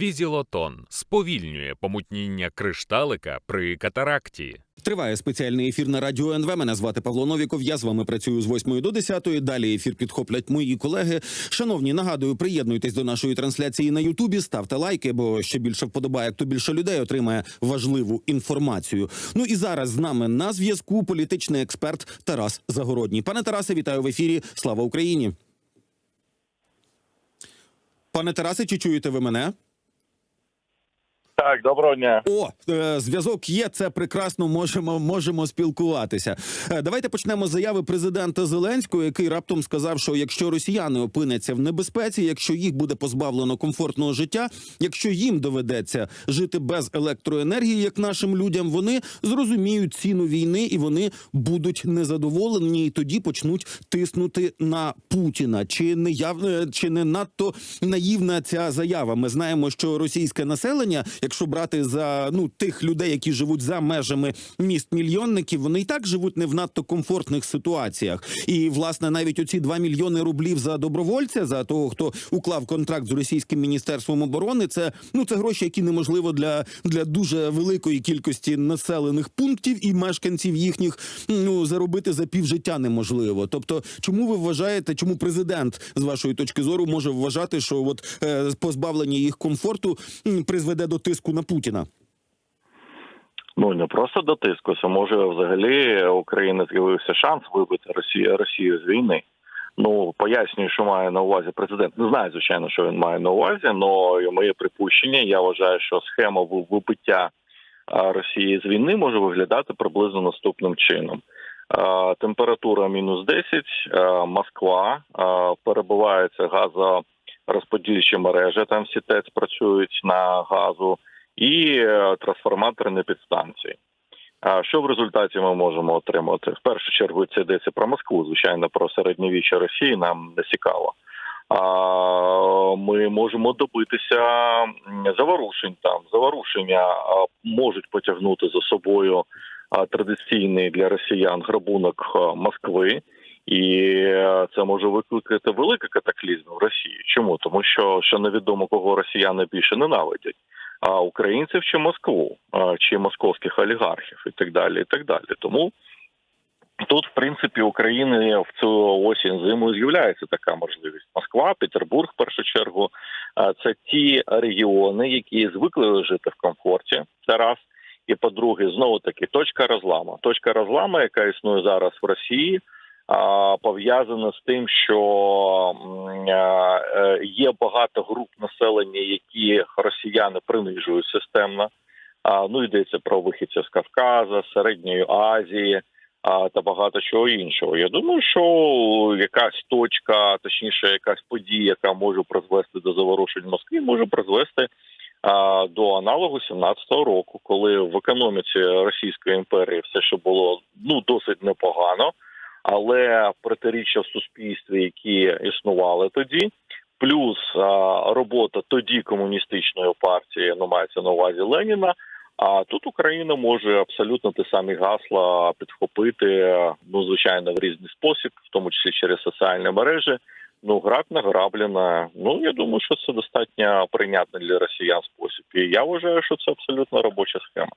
Візілотон сповільнює помутніння кришталика при катаракті. Триває спеціальний ефір на радіо НВ. Мене звати Павло Новіков. Я з вами працюю з 8 до 10. Далі ефір підхоплять мої колеги. Шановні, нагадую, приєднуйтесь до нашої трансляції на Ютубі. Ставте лайки, бо ще більше вподобає, то більше людей отримає важливу інформацію. Ну і зараз з нами на зв'язку політичний експерт Тарас Загородній. Пане Тарасе, вітаю в ефірі. Слава Україні. Пане Тарасе, чи чуєте ви мене? Так, доброго дня. О, е, зв'язок є. Це прекрасно. Можемо можемо спілкуватися. Е, Давайте почнемо з заяви президента Зеленського, який раптом сказав, що якщо росіяни опиняться в небезпеці, якщо їх буде позбавлено комфортного життя, якщо їм доведеться жити без електроенергії, як нашим людям, вони зрозуміють ціну війни і вони будуть незадоволені, і тоді почнуть тиснути на Путіна. Чи не яв... е, чи не надто наївна ця заява? Ми знаємо, що російське населення, якщо брати за ну тих людей, які живуть за межами міст мільйонників, вони і так живуть не в надто комфортних ситуаціях. І власне навіть оці 2 мільйони рублів за добровольця, за того, хто уклав контракт з російським міністерством оборони, це ну це гроші, які неможливо для, для дуже великої кількості населених пунктів і мешканців їхніх ну заробити за півжиття неможливо. Тобто, чому ви вважаєте, чому президент з вашої точки зору може вважати, що от е, позбавлення їх комфорту призведе до тиску на Путіна? Ну не просто до тиску, це може взагалі України з'явився шанс вибити Росію Росію з війни. Ну пояснюю, що має на увазі президент. Не знаю, звичайно, що він має на увазі, але моє припущення. Я вважаю, що схема вибиття Росії з війни може виглядати приблизно наступним чином. Температура мінус 10, Москва, а, перебуваються газорозподільчі мережі. Там всі ТЕЦ працюють на газу і е, трансформаторні підстанції. А що в результаті ми можемо отримати? В першу чергу це йдеться про Москву, звичайно, про середньовіччя Росії нам не цікаво. А ми можемо добитися заворушень там. Заворушення можуть потягнути за собою традиційний для росіян грабунок Москви. І е, це може викликати великий катаклізм в Росії. Чому? Тому що, що невідомо кого росіяни більше ненавидять а українців чи Москву, чи московських олігархів, і так далі. І так далі. Тому тут, в принципі, України в цю осінь зиму з'являється така можливість. Москва, Петербург, в першу чергу, це ті регіони, які звикли жити в комфорті. Це раз. І по-друге, знову таки точка розламу. Точка розламу, яка існує зараз в Росії, а, пов'язана з тим, що е, є багато груп населення, які росіяни принижують системно. Ну йдеться про вихідців з Кавказа, Середньої Азії а, та багато чого іншого. Я думаю, що якась точка, точніше, якась подія, яка може призвести до заворушень в Москві, може призвести до аналогу 17-го року, коли в економіці Російської імперії все, що було ну досить непогано але протиріччя в суспільстві, які існували тоді, плюс робота тоді комуністичної партії, ну мається на увазі Леніна. А тут Україна може абсолютно ті самі гасла підхопити, ну звичайно, в різний спосіб, в тому числі через соціальні мережі. Ну, граб награблена. Ну я думаю, що це достатньо прийнятний для росіян спосіб. І я вважаю, що це абсолютно робоча схема.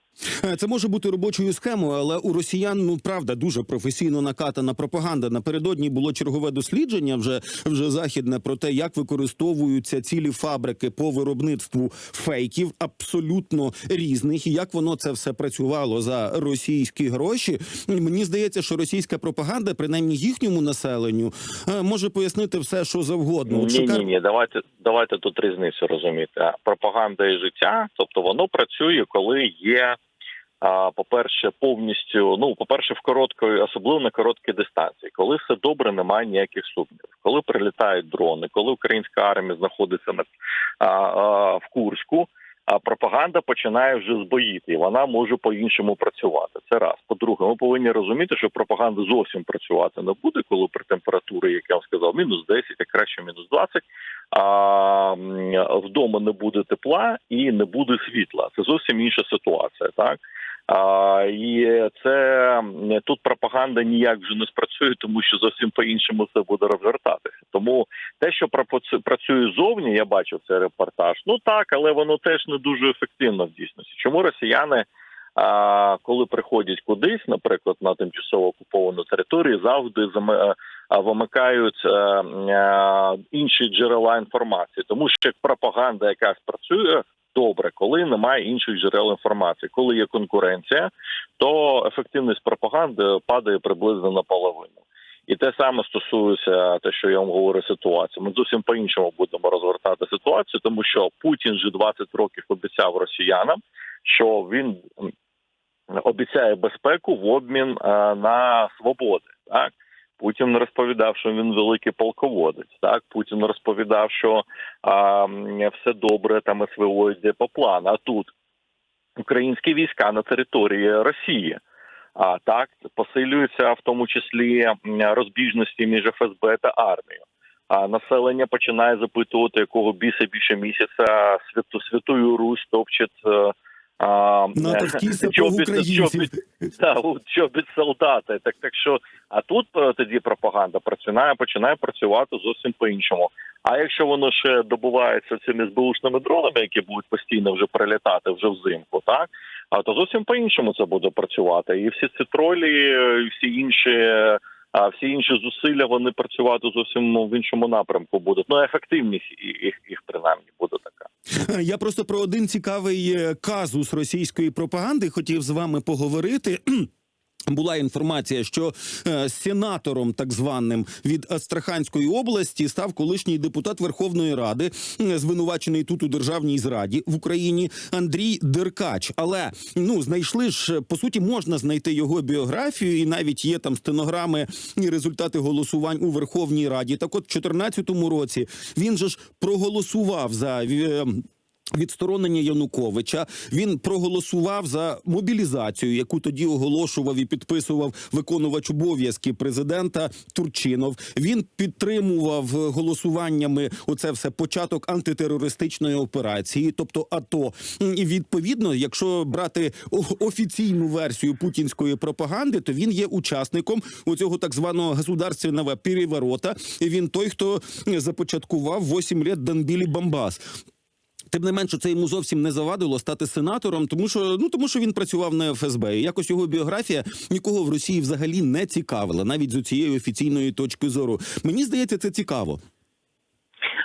Е, Це може бути робочою схемою, але у росіян ну правда дуже професійно накатана пропаганда. Напередодні було чергове дослідження, вже вже західне про те, як використовуються цілі фабрики по виробництву фейків, абсолютно різних, і як воно це все працювало за російські гроші. Мені здається, що російська пропаганда, принаймні їхньому населенню, е, може пояснити все, що завгодно. От Ні, шукар... ні, ні, давайте давайте тут різницю розуміти. Пропаганда і життя, тобто воно працює, коли є. По-перше, повністю, ну, по-перше, в короткої, особливо на короткій дистанції, коли все добре, немає ніяких сумнівів. Коли прилітають дрони, коли українська армія знаходиться на а, а, в Курську, а пропаганда починає вже збоїти, і вона може по-іншому працювати. Це раз. По-друге, ми повинні розуміти, що пропаганда зовсім працювати не буде, коли при температурі, як я вам сказав, мінус 10, а краще мінус 20, а вдома не буде тепла і не буде світла. Це зовсім інша ситуація. Так А, і це тут пропаганда ніяк вже не спрацює, тому що зовсім по-іншому це буде розгортатися. Тому те, що працює зовні, я бачив цей репортаж. Ну так, але воно теж не дуже ефективно в дійсності. Чому росіяни, а, коли приходять кудись, наприклад, на тимчасово окуповану територію, завжди е, вимикають е, е, інші джерела інформації, тому що пропаганда, яка спрацює. Добре, коли немає інших джерел інформації, коли є конкуренція, то ефективність пропаганди падає приблизно наполовину. І те саме стосується те, що я вам говорю, ситуації. Ми зовсім по-іншому будемо розгортати ситуацію, тому що Путін вже 20 років обіцяв росіянам, що він обіцяє безпеку в обмін е, на свободи. Так Путін розповідав, що він великий полководець. Так Путін розповідав, що а, все добре, там СВО йде по плану. А тут українські війська на території Росії. А так посилюються в тому числі розбіжності між ФСБ та армією. А населення починає запитувати, якого біса більше місяця святу святую Русь топчет. Е, Натовський сапог чобіт- солдати. Так так що, а тут е, тоді пропаганда починає починає працювати зовсім по-іншому. А якщо воно ще добувається цими СБУшними дронами, які будуть постійно вже прилітати вже взимку, так а то зовсім по-іншому це буде працювати. І всі ці тролі, е, і всі інші. А всі інші зусилля вони працювати зовсім в іншому напрямку будуть. Ну ефективність їх їх принаймні буде. Я просто про один цікавий е, казус російської пропаганди хотів з вами поговорити. Була інформація, що е, сенатором, так званим від Астраханської області, став колишній депутат Верховної Ради, звинувачений тут у державній зраді в Україні Андрій Деркач. Але ну знайшли ж по суті, можна знайти його біографію, і навіть є там стенограми і результати голосувань у Верховній Раді. Так, от в 2014 році він же ж проголосував за. е, Відсторонення Януковича він проголосував за мобілізацію, яку тоді оголошував і підписував виконувач обов'язки президента Турчинов. Він підтримував голосуваннями оце все початок антитерористичної операції, тобто АТО. І відповідно, якщо брати офіційну версію путінської пропаганди, то він є учасником оцього так званого государственного переворота. І Він той, хто започаткував 8 літ Донбілі Бамбас. Тим не менше, це йому зовсім не завадило стати сенатором, тому що ну тому, що він працював на ФСБ. І якось його біографія нікого в Росії взагалі не цікавила, навіть з цієї офіційної точки зору. Мені здається, це цікаво.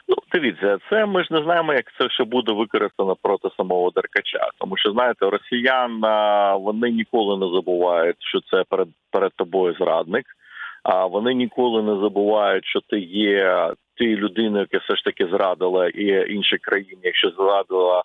Ну, дивіться, це ми ж не знаємо, як це ще буде використано проти самого Деркача. Тому що знаєте, росіян вони ніколи не забувають, що це перед перед тобою зрадник. А вони ніколи не забувають, що ти є тією людиною, яка все ж таки зрадила і інші країни, якщо зрадила.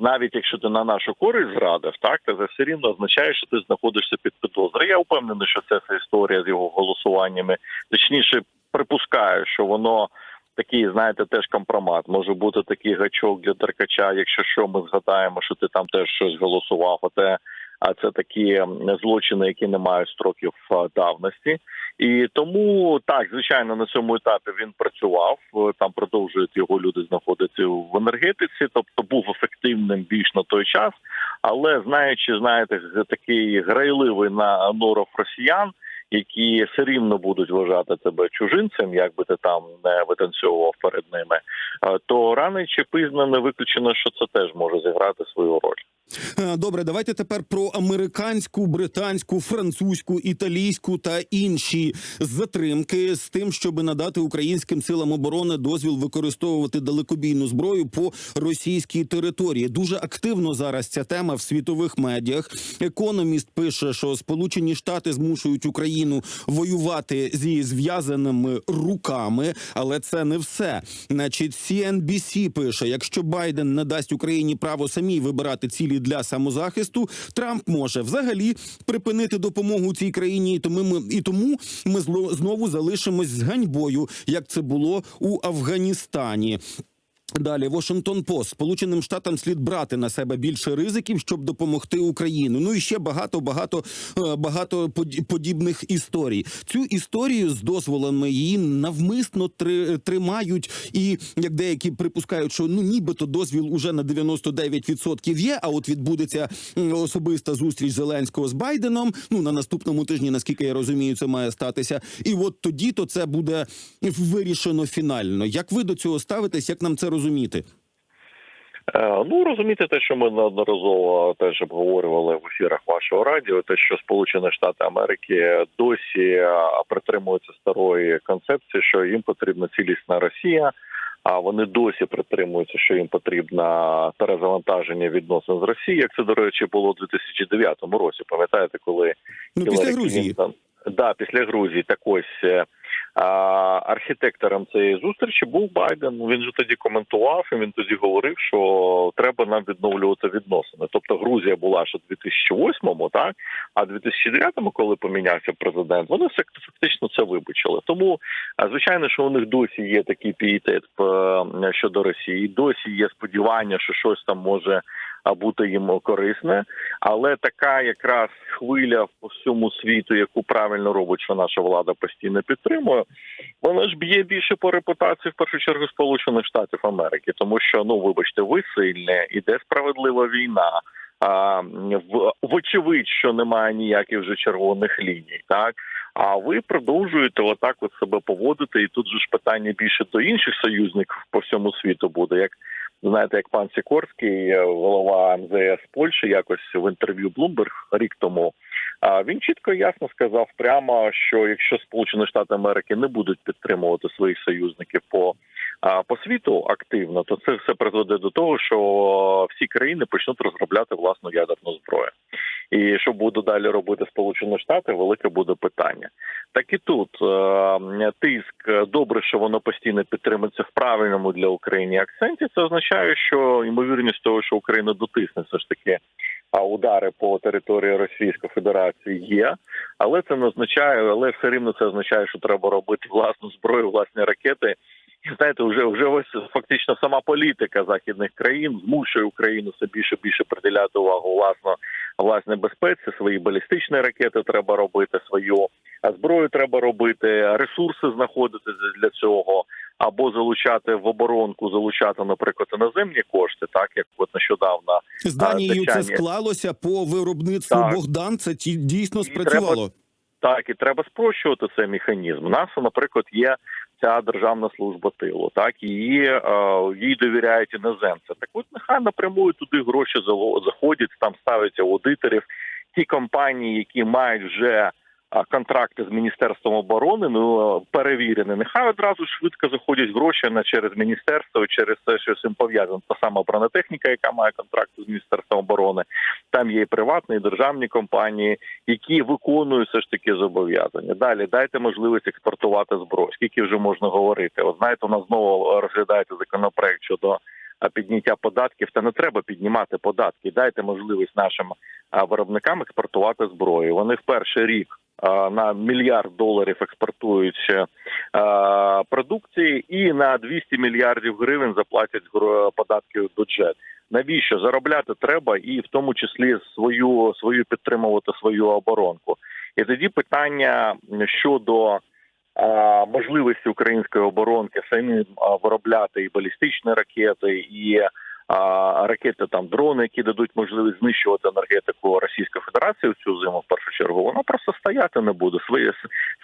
Навіть якщо ти на нашу користь зрадив, так це все рівно означає, що ти знаходишся під підозрою. Я впевнений, що це історія з його голосуваннями. Точніше, припускаю, що воно такий, знаєте, теж компромат. Може бути такий гачок для Деркача, якщо що, ми згадаємо, що ти там теж щось голосував, а те. А це такі злочини, які не мають строків давності, і тому так, звичайно, на цьому етапі він працював. е, Там продовжують його люди знаходитися в енергетиці, тобто був ефективним більш на той час. Але знаючи, знаєте, такий грайливий на норов росіян, які все рівно будуть вважати тебе чужинцем, як би ти там не витанцьовував перед ними, е, то рано чи пізно не виключено, що це теж може зіграти свою роль. Е, Добре, давайте тепер про американську, британську, французьку, італійську та інші затримки з тим, щоб надати українським силам оборони дозвіл використовувати далекобійну зброю по російській території. Дуже активно зараз ця тема в світових медіях. Економіст пише, що Сполучені Штати змушують Україну воювати зі зв'язаними руками, але це не все. Значить, CNBC пише: якщо Байден не дасть Україні право самій вибирати цілі для самозахисту, Трамп може взагалі припинити допомогу цій країні, і тому ми і тому ми знову залишимось з ганьбою, як це було у Афганістані. Далі Washington Post. Сполученим Штатам слід брати на себе більше ризиків, щоб допомогти Україні. Ну і ще багато, багато, е, багато поді- подібних історій. Цю історію з дозволами її навмисно три- тримають, і як деякі припускають, що ну нібито дозвіл уже на 99% є. А от відбудеться особиста зустріч Зеленського з Байденом. Ну на наступному тижні, наскільки я розумію, це має статися. І от тоді то це буде вирішено фінально. Як ви до цього ставитесь? Як нам це розуміти? Е, Ну розумієте, те, що ми неодноразово теж обговорювали в ефірах вашого радіо, те, що Сполучені Штати Америки досі е, притримуються старої концепції, що їм потрібна цілісна Росія. А вони досі притримуються, що їм потрібно перезавантаження відносин з Росією. Як це до речі було у 2009 році? Пам'ятаєте, коли Ну після Грузії. Клінтон. Да, після Грузії. Так ось е, архітектором цієї зустрічі був Байден. Він же тоді коментував, і він тоді говорив, що треба нам відновлювати відносини. Тобто Грузія була ще в 2008-му, так а в 2009-му, коли помінявся президент, вони фактично це вибачили. Тому звичайно, що у них досі є такий пієтет е, щодо Росії. Досі є сподівання, що щось там може а, бути їм корисне. Але така якраз хвиля по всьому світу, яку правильно робить, що наша влада постійно підтримує, вона ж б'є більше по репутації в першу чергу Сполучених Штатів Америки, тому що ну вибачте, ви сильне, іде справедлива війна. А в вочевидь, що немає ніяких вже червоних ліній, так а ви продовжуєте отак от себе поводити, і тут же ж питання більше до інших союзників по всьому світу буде, як знаєте, як пан Сікорський, е, голова МЗС Польщі, якось в інтерв'ю Bloomberg рік тому. А він чітко ясно сказав прямо, що якщо Сполучені Штати Америки не будуть підтримувати своїх союзників по по світу активно, то це все призведе до того, що всі країни почнуть розробляти власну ядерну зброю. І що буде далі робити Сполучені Штати, велике буде питання. Так і тут е, тиск добре, що воно постійно підтримується в правильному для України акценті. Це означає, що ймовірність того, що Україна дотисне все ж таки а удари по території Російської Федерації є, але це не означає, але все рівно це означає, що треба робити власну зброю, власні ракети. Знаєте, вже вже ось фактично сама політика західних країн змушує Україну все більше більше приділяти увагу власно власне безпеці. Свої балістичні ракети треба робити, свою зброю треба робити, ресурси знаходити для цього, або залучати в оборонку, залучати, наприклад, іноземні кошти, так як от нещодавно З Данією це склалося по виробництву Так. Богдан. Це дійсно І спрацювало. Так, і треба спрощувати цей механізм. У нас, наприклад, є ця державна служба тилу, так її, е, їй довіряють іноземці. Так от нехай напрямую туди гроші заходять, там ставиться аудиторів. Ті компанії, які мають вже контракти з міністерством оборони, ну перевірені, нехай одразу швидко заходять гроші на через міністерство, через те, що з цим пов'язано. Та сама бронетехніка, яка має контракт з міністерством оборони. Там є і приватні, і державні компанії, які виконують все ж таки зобов'язання. Далі дайте можливість експортувати зброю. Скільки вже можна говорити? От знаєте, у нас знову розглядається законопроект щодо а, підняття податків. Та не треба піднімати податки. Дайте можливість нашим виробникам експортувати зброю. Вони в перший рік. А, На мільярд доларів експортують продукції, і на 200 мільярдів гривень заплатять податки в бюджет. Навіщо заробляти треба, і в тому числі свою свою підтримувати свою оборонку. І тоді питання щодо а, можливості української оборонки самі виробляти і балістичні ракети, і а, ракети там дрони, які дадуть можливість знищувати енергетику Російської Федерації в цю зиму в першу чергу, вона просто стояти не буде. Своє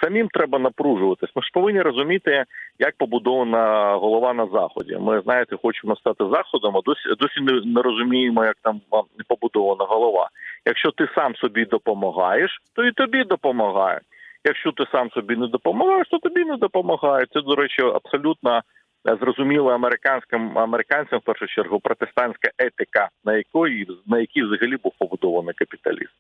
самим треба напружуватись. Ми ж повинні розуміти, як побудована голова на заході. Ми знаєте, хочемо стати заходом, а досі досі не, розуміємо, як там побудована голова. Якщо ти сам собі допомагаєш, то і тобі допомагають. Якщо ти сам собі не допомагаєш, то тобі не допомагають. Це, до речі, абсолютно зрозуміла американським американцям в першу чергу протестантська етика, на якої на якій взагалі був побудований капіталізм.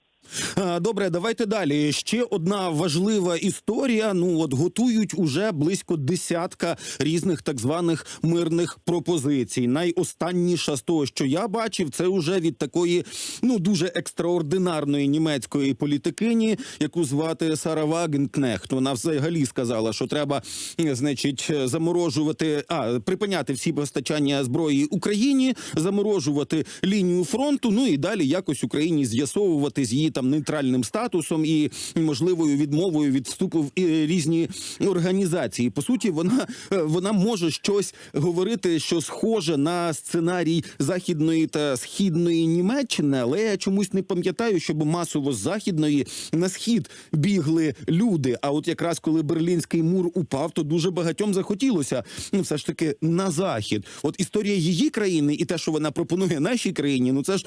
Е, Добре, давайте далі. Ще одна важлива історія. Ну от готують уже близько десятка різних так званих мирних пропозицій. Найостанніша з того, що я бачив, це вже від такої ну дуже екстраординарної німецької політикині, яку звати Сара Вагенкнехт. Вона взагалі сказала, що треба, е, значить, заморожувати, а припиняти всі постачання зброї Україні, заморожувати лінію фронту. Ну і далі якось Україні з'ясовувати з її там нейтральним статусом і можливою відмовою від вступу в е, різні організації. По суті, вона е, вона може щось говорити, що схоже на сценарій західної та східної Німеччини, але я чомусь не пам'ятаю, щоб масово з західної на схід бігли люди. А от якраз коли берлінський мур упав, то дуже багатьом захотілося ну, все ж таки на захід. От історія її країни і те, що вона пропонує нашій країні, ну це ж.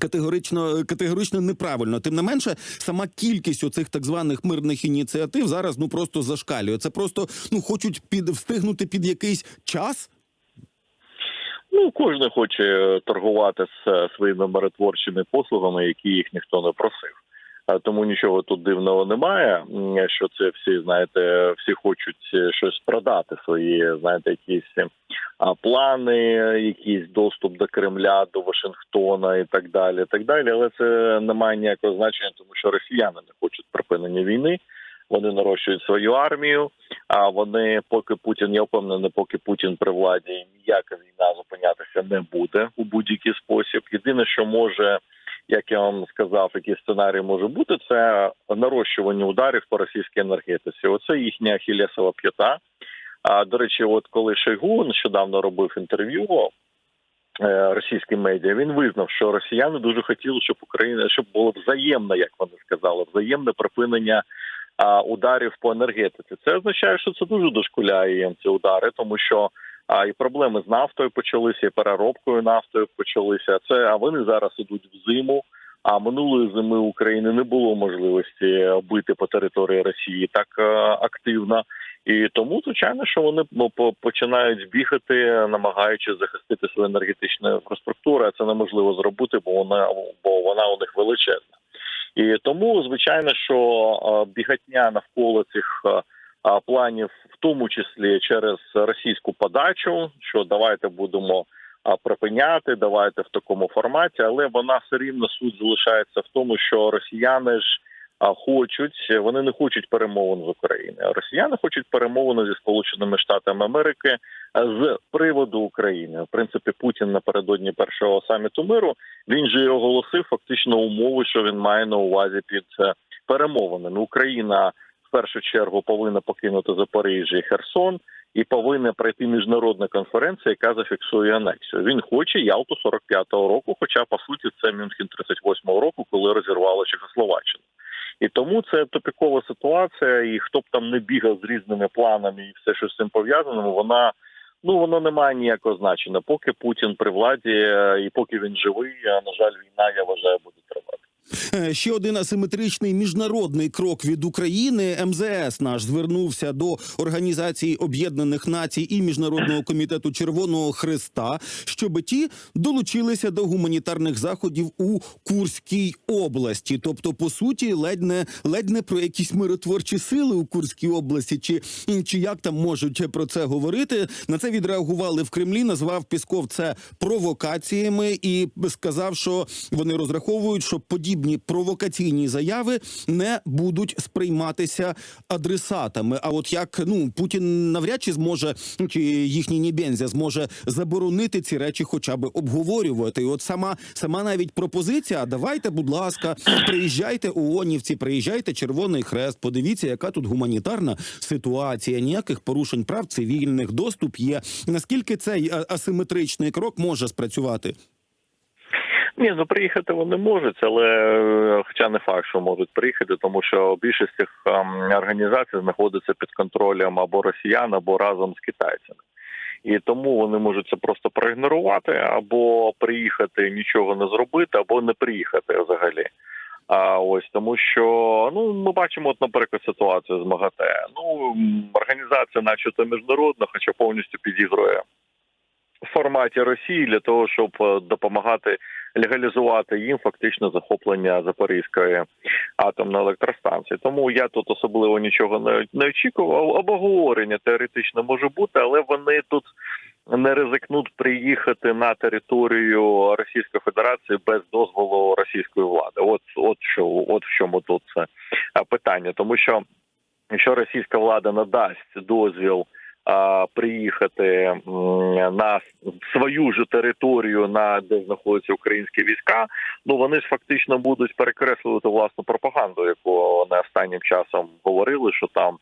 Категорично категорично неправильно. Тим не менше, сама кількість оцих так званих мирних ініціатив зараз ну просто зашкалює. Це просто ну хочуть під встигнути під якийсь час. Ну, кожен хоче торгувати з е, своїми миротворчими послугами, які їх ніхто не просив. Тому нічого тут дивного немає. Що це всі знаєте, всі хочуть е, щось продати свої, знаєте, якісь е, плани, якийсь доступ до Кремля, до Вашингтона і так далі. Так далі. Але це не має ніякого значення, тому що росіяни не хочуть припинення війни. Вони нарощують свою армію. А вони, поки Путін, я впевнений, поки Путін при владі, ніяка війна зупинятися не буде у будь-який спосіб. Єдине, що може, як я вам сказав, який сценарій може бути, це нарощування ударів по російській енергетиці. Оце їхня ахілесова п'ята. А до речі, от коли Шойгу нещодавно робив інтерв'ю е, російським медіа, він визнав, що росіяни дуже хотіли, щоб Україна щоб було взаємне, як вони сказали, взаємне припинення ударів по енергетиці. Це означає, що це дуже дошкуляє їм ці удари, тому що а і проблеми з нафтою почалися, і переробкою нафтою почалися. Це а вони зараз ідуть в зиму. А минулої зими України не було можливості бити по території Росії так е, активно. І тому, звичайно, що вони ну, по- починають бігати, намагаючись захистити свою енергетичну інфраструктуру. А це неможливо зробити, бо вона бо вона у них величезна. І тому, звичайно, що е, бігатня навколо цих е, планів, в тому числі через російську подачу, що давайте будемо припиняти, давайте в такому форматі, але вона все рівно суть залишається в тому, що росіяни ж хочуть, вони не хочуть перемовин з України. Росіяни хочуть перемовини зі Сполученими Штатами Америки з приводу України. В принципі, Путін напередодні першого саміту миру він же і оголосив фактично умови, що він має на увазі під е, перемовинами. Україна першу чергу повинна покинути Запоріжжя і Херсон. І повинна пройти міжнародна конференція, яка зафіксує анексію. Він хоче Ялту 45-го року, хоча по суті це Мюнхен 38-го року, коли розірвало Чехословаччину. І тому це топікова ситуація. І хто б там не бігав з різними планами і все, що з цим пов'язано, вона ну воно не має ніякого значення. Поки Путін при владі е, і поки він живий, а, на жаль, війна я вважаю буде тривати. Е, Ще один асиметричний міжнародний крок від України. МЗС наш звернувся до Організації Об'єднаних Націй і Міжнародного комітету Червоного Христа, щоб ті долучилися до гуманітарних заходів у Курській області. Тобто, по суті, ледь не ледь не про якісь миротворчі сили у Курській області, чи, чи як там можуть про це говорити. На це відреагували в Кремлі. Назвав Пісков це провокаціями і сказав, що вони розраховують, що подібні провокаційні заяви не будуть сприйматися адресатами. А от як ну Путін навряд чи зможе чи їхній Нібензя зможе заборонити ці речі, хоча б обговорювати. І от сама сама навіть пропозиція. Давайте, будь ласка, приїжджайте ООНівці, приїжджайте Червоний Хрест. Подивіться, яка тут гуманітарна ситуація. Ніяких порушень прав цивільних доступ є. Наскільки цей асиметричний крок може спрацювати? Ні, ну приїхати вони можуть, але е, хоча не факт, що можуть приїхати, тому що більшість цих ем, організацій знаходиться під контролем або росіян, або разом з китайцями. І тому вони можуть це просто проігнорувати, або приїхати нічого не зробити, або не приїхати взагалі. А ось тому, що ну ми бачимо, от, наприклад, ситуацію з МАГАТЕ. Ну організація, начебто міжнародна, хоча повністю підігрує в форматі Росії для того, щоб е, допомагати легалізувати їм фактично захоплення Запорізької атомної електростанції. Тому я тут особливо нічого не, очікував. Обговорення теоретично може бути, але вони тут не ризикнуть приїхати на територію Російської Федерації без дозволу російської влади. От от що, от в чому тут це питання, тому що якщо російська влада надасть дозвіл приїхати на свою ж територію, на де знаходяться українські війська, ну вони ж фактично будуть перекреслювати власну пропаганду, яку вони останнім часом говорили, що там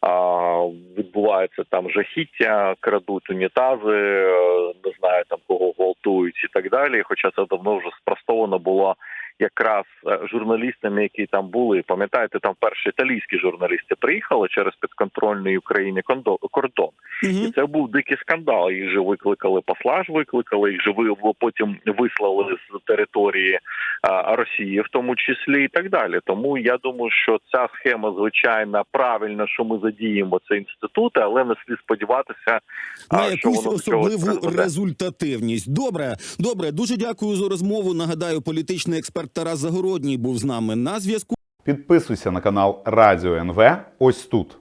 а, відбувається там жахіття, крадуть унітази, е, не знаю там кого гвалтують і так далі. Хоча це давно вже спростовано було якраз е, журналістами, які там були. Пам'ятаєте, там перші італійські журналісти приїхали через підконтрольний Україні кондо- кордон. І це був дикий скандал. Їх же викликали посла ж викликали, їх же потім вислали з території а, Росії, в тому числі і так далі. Тому я думаю, що ця схема звичайно правильно, що ми задіємо цей інститут, але не слід сподіватися на якусь воно особливу результативність. Добре, добре, дуже дякую за розмову. Нагадаю, політичний експерт Тарас Загородній був з нами на зв'язку. Підписуйся на канал Радіо НВ ось тут.